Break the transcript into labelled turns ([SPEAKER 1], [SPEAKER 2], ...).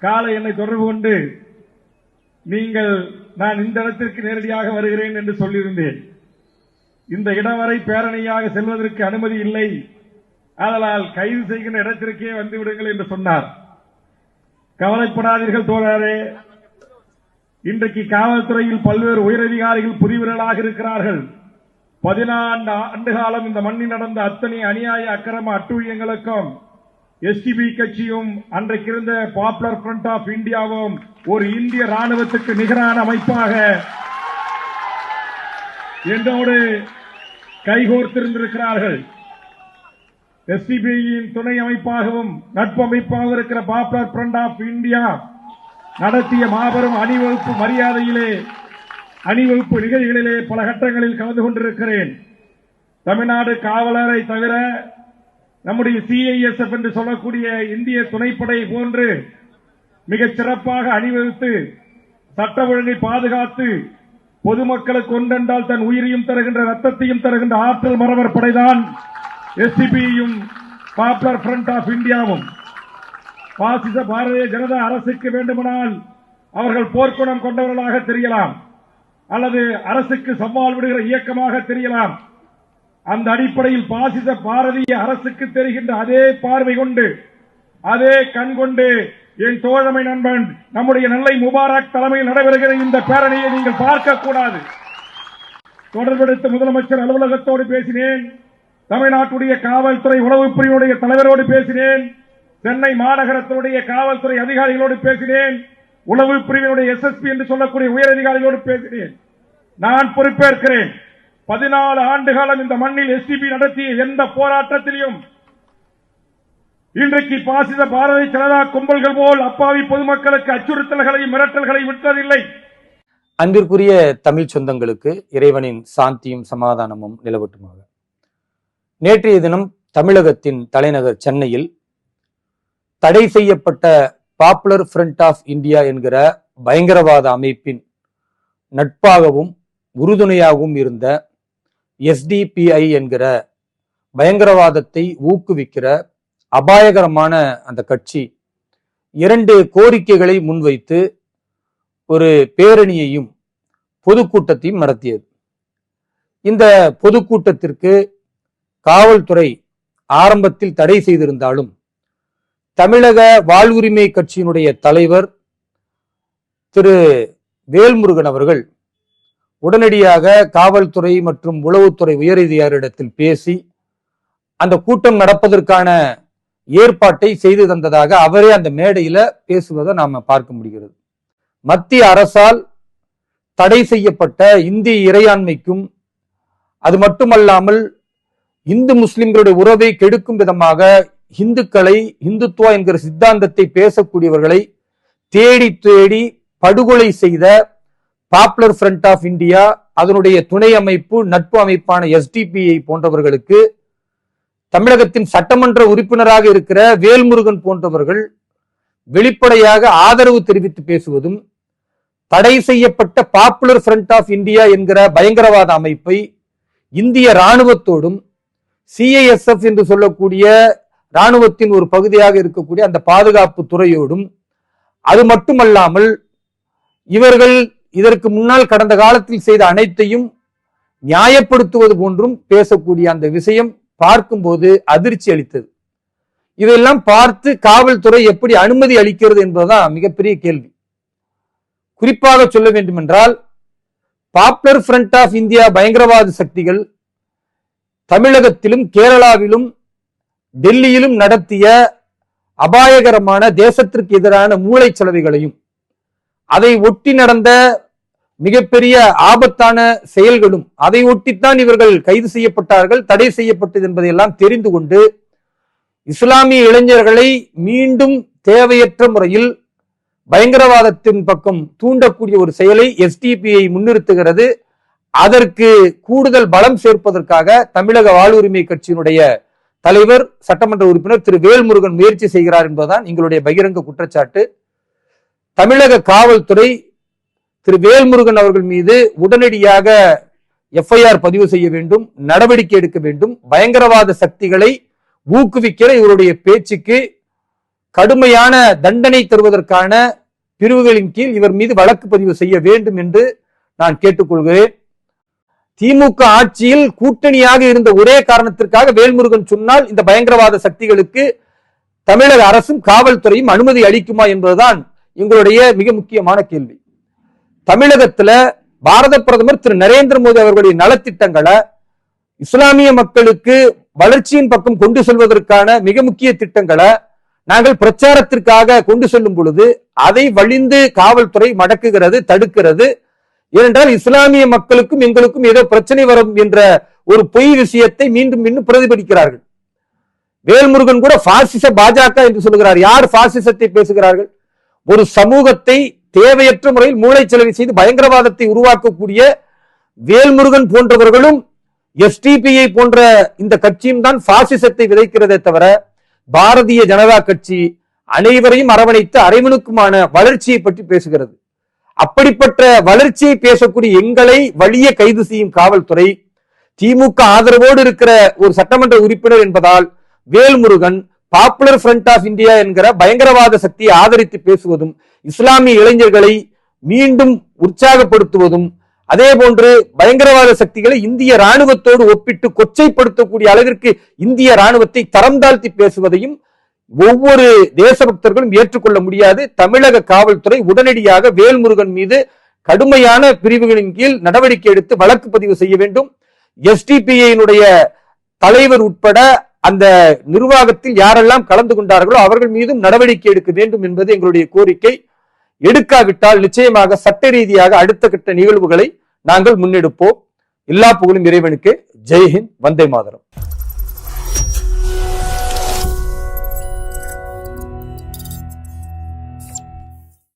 [SPEAKER 1] காலை என்னை தொடர்பு கொண்டு நீங்கள் நான் இந்த இடத்திற்கு நேரடியாக வருகிறேன் என்று சொல்லியிருந்தேன். இந்த இடம் வரை பேரணியாக செல்வதற்கு அனுமதி இல்லை. ஆதலால் கைது செய்கின்ற இடத்திற்கே வந்து விடுங்கள் என்று சொன்னார். கவலைப்படாதீர்கள் தோழரே. இன்றைக்கு காவல்துறையில் பல்வேறு உயரதிகாரிகள் புரிவர்களாக இருக்கிறார்கள். பதினான்கு ஆண்டு காலம் இந்த மண்ணில் நடந்த அத்தனை அநியாய அக்கிரம அட்டூழியங்களுக்கும் எஸ்டிபி கட்சியும் அன்றைக்கு இருந்த பாப்புலர் ஃப்ரண்ட் ஆஃப் இந்தியாவும் ஒரு இந்திய ராணுவத்துக்கு நிகரான அமைப்பாக என்னோடு கைகோர்த்திருந்திருக்கிறார்கள். எஸ்டிபியின் துணை அமைப்பாகவும் நட்பு அமைப்பாகவும் இருக்கிற பாப்புலர் ஃப்ரண்ட் ஆஃப் இந்தியா நடத்திய மாபெரும் அணிவகுப்பு மரியாதையிலே அணிவகுப்பு நிகழ்ச்சிகளிலே பல கட்டங்களில் கலந்து கொண்டிருக்கிறேன். தமிழ்நாடு காவலரை தவிர நம்முடைய சிஐஎஸ்எஃப் என்று சொல்லக்கூடிய இந்திய துணைப்படை போன்று மிகச் சிறப்பாக அணிவகுத்து சட்ட ஒழுங்கை பாதுகாத்து பொதுமக்களுக்கு ஒன்றென்றால் தன் உயிரையும் தருகின்ற ரத்தத்தையும் தருகின்ற ஆற்றல் மரவர் படைதான் எஸ்டிபியும் பாப்புலர் ஃப்ரண்ட் ஆஃப் இந்தியாவும் பாசிச பாரதிய ஜனதா அரசுக்கு வேண்டுமானால் அவர்கள் போர்க்குணம் கொண்டவர்களாக தெரியலாம். அல்லது அரசுக்கு சவால் விடுகிற இயக்கமாக தெரியலாம். அந்த அடிப்படையில் பாசிச பாரதிய அரசுக்கு தெரிகின்ற அதே பார்வை கொண்டு அதே கண் கொண்டு என் தோழமை நண்பன் நம்முடைய நெல்லை முபாரக் தலைமையில் நடைபெறுகிற இந்த பேரணியை நீங்கள் பார்க்க கூடாது தொடர்பெடுத்த முதலமைச்சர் அலுவலகத்தோடு பேசினேன் தமிழ்நாட்டுடைய காவல்துறை உளவு பிரிவுடைய தலைவரோடு பேசினேன் சென்னை மாநகரத்தினுடைய காவல்துறை அதிகாரிகளோடு பேசினேன் உளவு பிரிவினுடைய எஸ்எஸ்பி என்று சொல்லக்கூடிய உயர் அதிகாரிகளோடு பேசினேன். நான் பொறுப்பேற்கிறேன். பதினாலு ஆண்டு காலம் இந்த மண்ணில் எஸ்டிபி நடத்திய எந்த போராட்டத்திலையும் இன்றைக்கு பாசித பாரதிய ஜனதா கும்பல்கள் போல் அப்பாவி பொதுமக்களுக்கு அச்சுறுத்தல்களை மிரட்டல்களையும் விட்டதில்லை.
[SPEAKER 2] அன்பிற்குரிய தமிழ் சொந்தங்களுக்கு இறைவனின் சாந்தியும் சமாதானமும் நிலவட்டுமாக. நேற்றைய தினம் தமிழகத்தின் தலைநகர் சென்னையில் தடை செய்யப்பட்ட பாப்புலர் ஃப்ரண்ட் ஆஃப் இந்தியா என்கிற பயங்கரவாத அமைப்பின் நட்பாகவும் உறுதுணையாகவும் இருந்த எஸ்டிபிஐ என்கிற பயங்கரவாதத்தை ஊக்குவிக்கிற அபாயகரமான அந்த கட்சி இரண்டு கோரிக்கைகளை முன்வைத்து ஒரு பேரணியையும் பொதுக்கூட்டத்தையும் நடத்தியது. இந்த பொதுக்கூட்டத்திற்கு காவல்துறை ஆரம்பத்தில் தடை செய்திருந்தாலும் தமிழக வாழ்வுரிமை கட்சியினுடைய தலைவர் திரு வேல்முருகன் அவர்கள் உடனடியாக காவல்துறை மற்றும் உளவுத்துறை உயரதிகாரிடத்தில் பேசி அந்த கூட்டம் நடப்பதற்கான ஏற்பாட்டை செய்து தந்ததாக அவரே அந்த மேடையில பேசுவதை நாம பார்க்க முடிகிறது. மத்திய அரசால் தடை செய்யப்பட்ட இந்திய இறையாண்மைக்கும் அது மட்டுமல்லாமல் இந்து முஸ்லிம்களுடைய உறவை கெடுக்கும் விதமாக இந்துக்களை இந்துத்துவா என்கிற சித்தாந்தத்தை பேசக்கூடியவர்களை தேடி தேடி படுகொலை செய்த பாப்புலர் ஃப்ரண்ட் ஆஃப் இந்தியா அதனுடைய துணை அமைப்பு நட்பு அமைப்பான எஸ்டிபிஐ போன்றவர்களுக்கு தமிழகத்தின் சட்டமன்ற உறுப்பினராக இருக்கிற வேல்முருகன் போன்றவர்கள் வெளிப்படையாக ஆதரவு தெரிவித்து பேசுவதும் தடை செய்யப்பட்ட பாப்புலர் ஃப்ரண்ட் ஆஃப் இந்தியா என்கிற பயங்கரவாத அமைப்பை இந்திய ராணுவத்தோடும் சிஐஎஸ்எஃப் என்று சொல்லக்கூடிய ராணுவத்தின் ஒரு பகுதியாக இருக்கக்கூடிய அந்த பாதுகாப்பு துறையோடும் அது மட்டுமல்லாமல் இவர்கள் இதற்கு முன்னால் கடந்த காலத்தில் செய்த அனைத்தையும் நியாயப்படுத்துவது போன்றும் பேசக்கூடிய அந்த விஷயம் பார்க்கும்போது அதிர்ச்சி அளித்தது. இதெல்லாம் பார்த்து காவல்துறை எப்படி அனுமதி அளிக்கிறது என்பதுதான் மிகப்பெரிய கேள்வி. குறிப்பாக சொல்ல வேண்டும் என்றால் பாப்புலர் ஃப்ரண்ட் ஆஃப் இந்தியா பயங்கரவாத சக்திகள் தமிழகத்திலும் கேரளாவிலும் டெல்லியிலும் நடத்திய அபாயகரமான தேசத்திற்கு எதிரான மூளைச்சலவைகளையும் அதை ஒட்டி நடந்த மிகப்பெரிய ஆபத்தான செயல்களும் அதை ஒட்டித்தான் இவர்கள் கைது செய்யப்பட்டார்கள் தடை செய்யப்பட்டது என்பதையெல்லாம் தெரிந்து கொண்டு இஸ்லாமிய இளைஞர்களை மீண்டும் தேவையற்ற முறையில் பயங்கரவாதத்தின் பக்கம் தூண்டக்கூடிய ஒரு செயலை எஸ்டிபிஐ முன்னிறுத்துகிறது. அதற்கு கூடுதல் பலம் சேர்ப்பதற்காக தமிழக வாழ்வுரிமை கட்சியினுடைய தலைவர் சட்டமன்ற உறுப்பினர் திரு வேல்முருகன் முயற்சி செய்கிறார் என்பதுதான் எங்களுடைய பகிரங்க குற்றச்சாட்டு. தமிழக காவல்துறை திரு வேல்முருகன் அவர்கள் மீது உடனடியாக எஃப்ஐஆர் பதிவு செய்ய வேண்டும் நடவடிக்கை எடுக்க வேண்டும். பயங்கரவாத சக்திகளை ஊக்குவிக்கிற இவருடைய பேச்சுக்கு கடுமையான தண்டனை தருவதற்கான பிரிவுகளின் கீழ் இவர் மீது வழக்கு பதிவு செய்ய வேண்டும் என்று நான் கேட்டுக்கொள்கிறேன். திமுக ஆட்சியில் கூட்டணியாக இருந்த ஒரே காரணத்திற்காக வேல்முருகன் சொன்னால் இந்த பயங்கரவாத சக்திகளுக்கு தமிழக அரசும் காவல்துறையும் அனுமதி அளிக்குமா என்பதுதான் எங்களுடைய மிக முக்கியமான கேள்வி. தமிழகத்துல பாரத பிரதமர் திரு நரேந்திர மோடி அவர்களுடைய நலத்திட்டங்களை இஸ்லாமிய மக்களுக்கு வளர்ச்சியின் பக்கம் கொண்டு செல்வதற்கான மிக முக்கிய திட்டங்களை நாங்கள் பிரச்சாரத்திற்காக கொண்டு செல்லும் பொழுது அதை வழிந்து காவல்துறை மடக்குகிறது தடுக்கிறது. ஏனென்றால் இஸ்லாமிய மக்களுக்கும் எங்களுக்கும் ஏதோ பிரச்சனை வரும் என்ற ஒரு பொய் விஷயத்தை மீண்டும் மீண்டும் பிரதிபலிக்கிறார்கள். வேல்முருகன் கூட பாசிச பாஜக என்று சொல்லுகிறார். யார் பாசிசத்தை பேசுகிறார்கள்? ஒரு சமூகத்தை தேவையற்ற முறையில் மூளைச்சலவை செய்து பயங்கரவாதத்தை உருவாக்கக்கூடிய வேல்முருகன் போன்றவர்களும் எஸ்டிபிஐ போன்ற இந்த கட்சியும் தான் பாசிசத்தை விதைக்கிறதே தவிர பாரதிய ஜனதா கட்சி அனைவரையும் அரவணைத்து அரைவனுக்குமான வளர்ச்சியை பற்றி பேசுகிறது. அப்படிப்பட்ட வளர்ச்சியை பேசக்கூடிய எங்களை வழிய கைது செய்யும் காவல்துறை திமுக ஆதரவோடு இருக்கிற ஒரு சட்டமன்ற உறுப்பினர் என்பதால் Velmurugan popular front of India என்கிற பயங்கரவாத சக்தியை ஆதரித்து பேசுவதும் இஸ்லாமிய இளைஞர்களை மீண்டும் உற்சாகப்படுத்துவதும் அதே போன்று பயங்கரவாத சக்திகளை இந்திய ராணுவத்தோடு ஒப்பிட்டு கொச்சைப்படுத்தக்கூடிய அளவிற்கு இந்திய ராணுவத்தை தரம் தாழ்த்தி பேசுவதையும் ஒவ்வொரு தேசபக்தர்களும் ஏற்றுக்கொள்ள முடியாது. தமிழக காவல்துறை உடனடியாக வேல்முருகன் மீது கடுமையான பிரிவுகளின் கீழ் நடவடிக்கை எடுத்து வழக்கு பதிவு செய்ய வேண்டும். எஸ்டிபிஐனுடைய தலைவர் உட்பட அந்த நிர்வாகத்தில் யாரெல்லாம் கலந்து கொண்டார்களோ அவர்கள் மீதும் நடவடிக்கை எடுக்க வேண்டும் என்பது எங்களுடைய கோரிக்கை. எடுக்காவிட்டால் நிச்சயமாக சட்ட ரீதியாக அடுத்த கட்ட நிகழ்வுகளை நாங்கள் முன்னெடுப்போம். எல்லா புகழும் இறைவனுக்கு. ஜெய்ஹிந்த் வந்தே மாதரம்.